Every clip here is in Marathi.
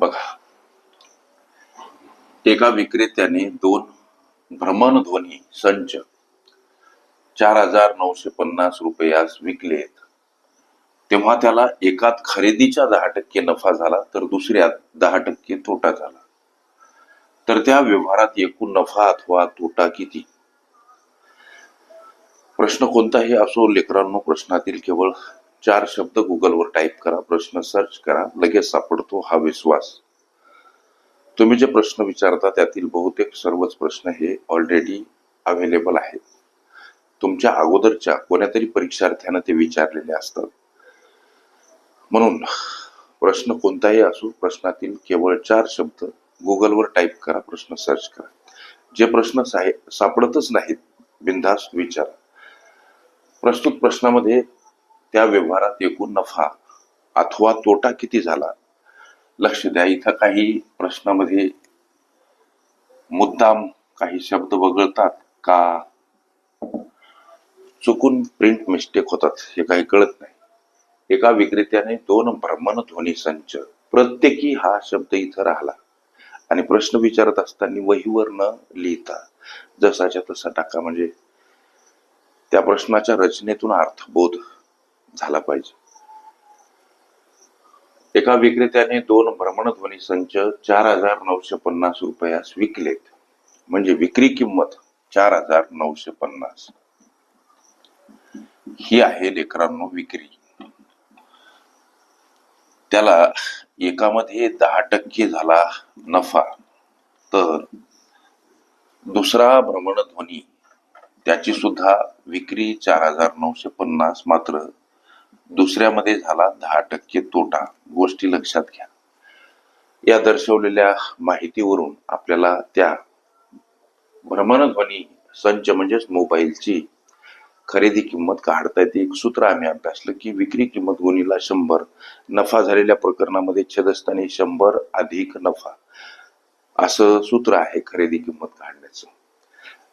बघा. एका विक्रेत्याने दोन भ्रमणध्वनी संच चार हजार नऊशे पन्नास रुपयास विकलेत. तेव्हा त्याला एकात खरेदीच्या दहा टक्के नफा झाला तर दुसऱ्यात दहा टक्के तोटा झाला. तर त्या व्यवहारात एकूण नफा अथवा तोटा किती? प्रश्न कोणताही असो लेकरांनो प्रश्नातील केवळ चार शब्द गुगलवर टाईप करा प्रश्न सर्च करा लगेच सापडतो हा विश्वास. तुम्ही जे प्रश्न विचारता त्यातील बहुतेक सर्वच प्रश्न हे ऑलरेडी अवेलेबल आहेत. तुमच्या अगोदरच्या कोण्यातरी परीक्षार्थ्यानं ते विचारलेले असतात. म्हणून प्रश्न कोणताही असो प्रश्नातील केवळ चार शब्द गुगलवर टाईप करा प्रश्न सर्च करा. जे प्रश्न सापडतच नाहीत बिनधास्त विचारा. प्रस्तुत प्रश्नामध्ये त्या व्यवहारात एकूण नफा अथवा तोटा किती झाला? लक्ष द्या. इथं काही प्रश्नामध्ये मुद्दाम काही शब्द वगळतात का? चुकून प्रिंट मिस्टेक होतात हे काही कळत नाही. एका विक्रेत्याने दोन भ्रमणध्वनी संच प्रत्येकी हा शब्द इथं राहिला आणि प्रश्न विचारत असताना वहीवर न लिहिता जसाच्या तसा टाका. म्हणजे त्या प्रश्नाच्या रचनेतून अर्थबोध झाला पाहिजे. एका विक्रेत्याने दोन भ्रमणध्वनी संच चार हजार नऊशे पन्नास रुपयास विकलेत. म्हणजे विक्री किंमत चार हजार नऊशे पन्नास. ही आहे लेकरांनो विक्री. त्याला एकामध्ये दहा टक्के झाला नफा. तर दुसरा भ्रमणध्वनी त्याची सुद्धा विक्री चार हजार नऊशे पन्नास मात्र दुसऱ्यामध्ये झाला दहा टक्के तोटा. गोष्टी लक्षात घ्या. या दर्शवलेल्या माहितीवरून आपल्याला त्या भ्रमणध्वनी संच म्हणजेच मोबाईलची खरेदी किंमत काढता येते. एक सूत्र आम्ही अभ्यासलं की विक्री किंमत गुणीला शंभर नफा झालेल्या प्रकरणामध्ये छेदस्थानी शंभर अधिक नफा. असं सूत्र आहे खरेदी किंमत काढण्याचं.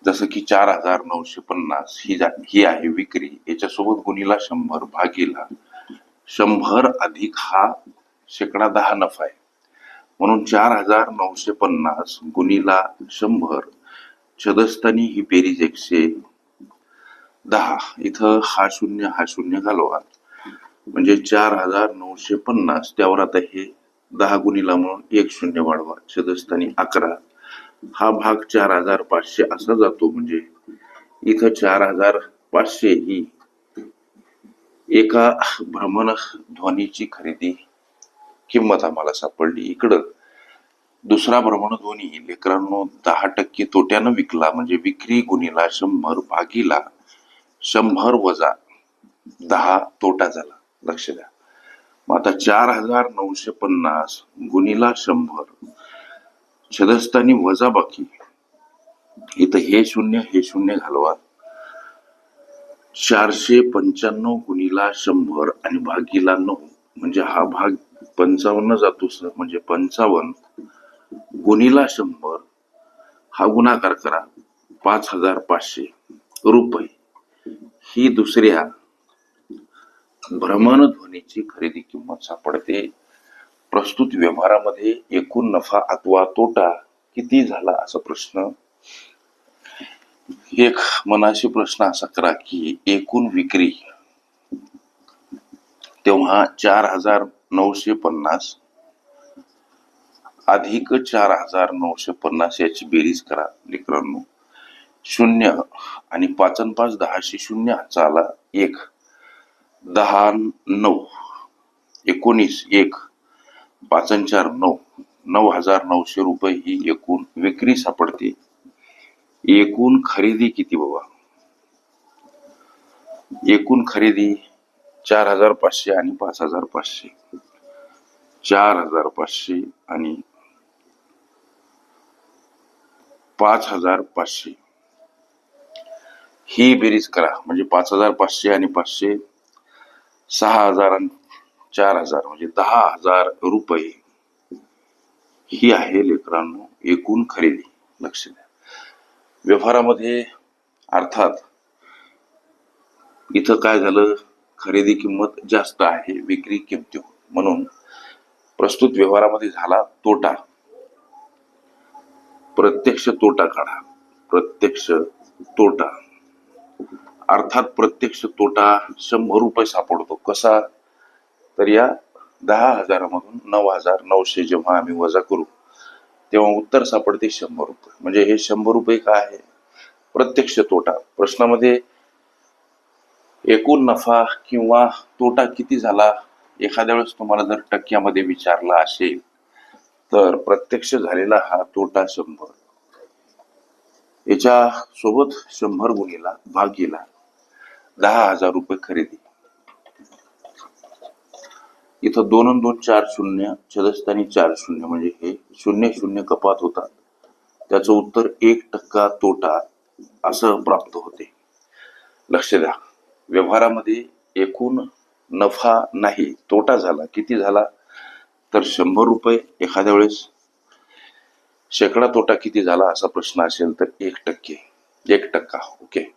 जसं की चार हजार नऊशे पन्नास ही जा ही आहे विक्री. याच्यासोबत गुणीला शंभर भागीला शंभर अधिक हा शेकडा दहा नफा आहे. म्हणून चार हजार नऊशे पन्नास गुणीला शंभर छदस्तानी ही बेरीज एकशे दहा. इथं हा शून्य हा शून्य घालवा. म्हणजे चार हजार नऊशे पन्नास त्यावर आता हे दहा गुणीला म्हणून एक शून्य वाढवा. छदस्थानी अकरा. हा भाग चार हजार पाचशे असा जातो. म्हणजे इथं चार हजार पाचशे ही एका भ्रमण ध्वनीची खरेदी किंमत आम्हाला सापडली. इकडं दुसरा भ्रमणध्वनी लेकरांनो दहा टक्के तोट्यानं विकला. म्हणजे विक्री गुणीला शंभर भागीला शंभर वजा दहा तोटा झाला. लक्ष द्या. मग आता चार हजार नऊशे पन्नास गुणीला शंभर. छदस्थानी वजा बाकी. इथं हे शून्य हे शून्य घालवा. चारशे पंच्याण्णव गुणीला शंभर आणि भागीला नऊ. म्हणजे हा भाग पंचावन्न जातो सर म्हणजे पंचावन्न. गुणीला शंभर. हा गुणाकार करा. पाच हजार पाचशे रुपये. ही दुसऱ्या भ्रमणध्वनीची खरेदी किंमत सापडते. प्रस्तुत व्यवहारामध्ये एकूण नफा अथवा तोटा किती झाला असा प्रश्न? एक मनाशी प्रश्न असा करा की एकूण विक्री तेव्हा चार हजार नऊशे पन्नास अधिक चार हजार नऊशे पन्नास याची बेरीज करा लेकरांनो. शून्य आणि पाचन पाच दहाशे शून्य चाला एक. दहा नऊ. एकोणीस एक. पाच चार नऊ नऊ हजार नऊशे रुपये ही एकूण विक्री सापडते. एकूण खरेदी किती बाबा? एकूण खरेदी चार हजार पाचशे आणि पाच हजार पाचशे. चार हजार पाचशे आणि पाच हजार पाचशे. ही बेरीज करा म्हणजे पाच हजार पाचशे आणि पाचशे सहा हजार आणि चार हजार म्हणजे दहा हजार रुपये ही आहे लेकरांनो एकूण खरेदी लक्ष द्या. व्यवहारामध्ये अर्थात इथं काय झालं? खरेदी किंमत जास्त आहे विक्री किमती म्हणून प्रस्तुत व्यवहारामध्ये झाला तोटा. प्रत्यक्ष तोटा काढा. प्रत्यक्ष तोटा. अर्थात प्रत्यक्ष तोटा शंभर रुपये सापडतो. कसा? तर या दहा हजारामधून नऊ हजार नऊशे जेव्हा आम्ही वजा करू तेव्हा उत्तर सापडते शंभर रुपये. म्हणजे हे शंभर रुपये काय आहे? प्रत्यक्ष तोटा. प्रश्नामध्ये एकूण नफा किंवा तोटा किती झाला? एखाद्या वेळेस तुम्हाला जर टक्क्यामध्ये विचारला असेल तर प्रत्यक्ष झालेला हा तोटा शंभर. याच्या सोबत शंभर गुणीला भागीला दहा हजार रुपये खरेदी. इथं दोन दोन चार शून्य छदस्थानी चार शून्य म्हणजे हे शून्य शून्य कपात होतात. त्याचं उत्तर एक टक्का तोटा असं प्राप्त होते. लक्ष द्या व्यवहारामध्ये एकूण नफा नाही तोटा झाला. किती झाला? तर शंभर रुपये एखाद्या वेळेस. शेकडा तोटा किती झाला असा प्रश्न असेल तर एक टक्के एक टक्का ओके.